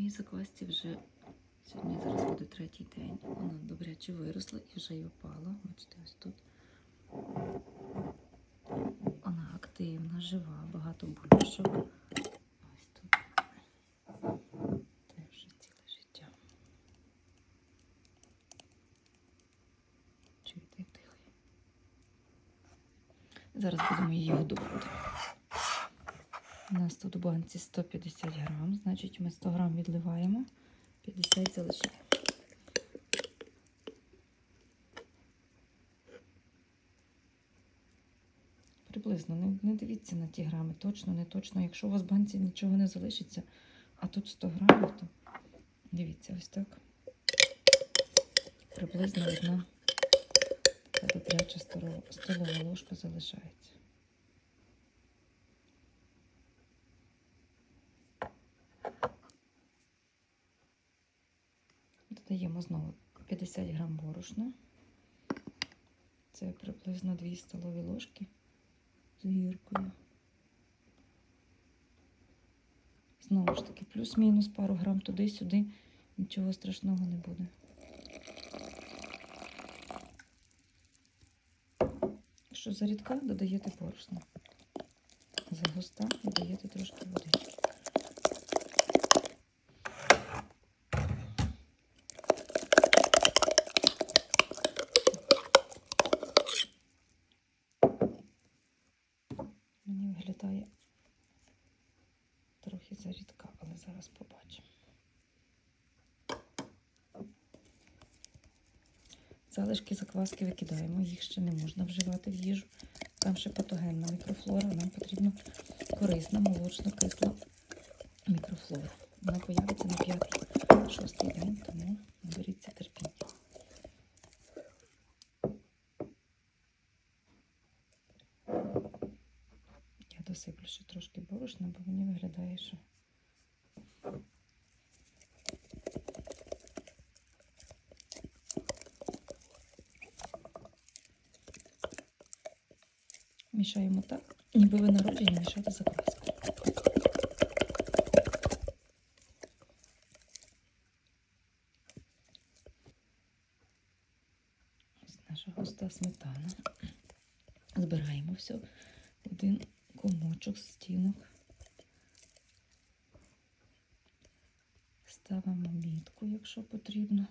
І заквасті вже сьогодні зараз буде третій день. Вона добряче виросла і вже й опала. Бачите, ось тут. Вона активна, жива, багато бульбашок. Ось тут. Це вже ціле життя. Чуєте, дихає. Зараз будемо її годувати. У нас тут у банці 150 грам, значить ми 100 грам відливаємо, 50 залишаємо. Приблизно, не, не дивіться на ті грами, точно, не точно. Якщо у вас в банці нічого не залишиться, а тут 100 грамів, то дивіться, ось так. Приблизно одна добряча столова ложка залишається. Додаємо знову 50 грам борошна. Це приблизно 2 столові ложки з гіркою. Знову ж таки, плюс-мінус пару грам туди-сюди, нічого страшного не буде. Якщо зарідка, додаєте борошно. За густа додаєте трошки води. Мені виглядає трохи зарідка, але зараз побачимо. Залишки закваски викидаємо, їх ще не можна вживати в їжу. Там ще патогенна мікрофлора, нам потрібна корисна молочно-кисла мікрофлора. Вона появиться на п'ятий-шостий день, тому досиплю ще трошки борошна, бо мені виглядає, що мішаємо так, ніби ви народжені мішати закваску. Ось наша густа сметана. Збираємо все один комочок стінок. Ставимо мітку, якщо потрібно.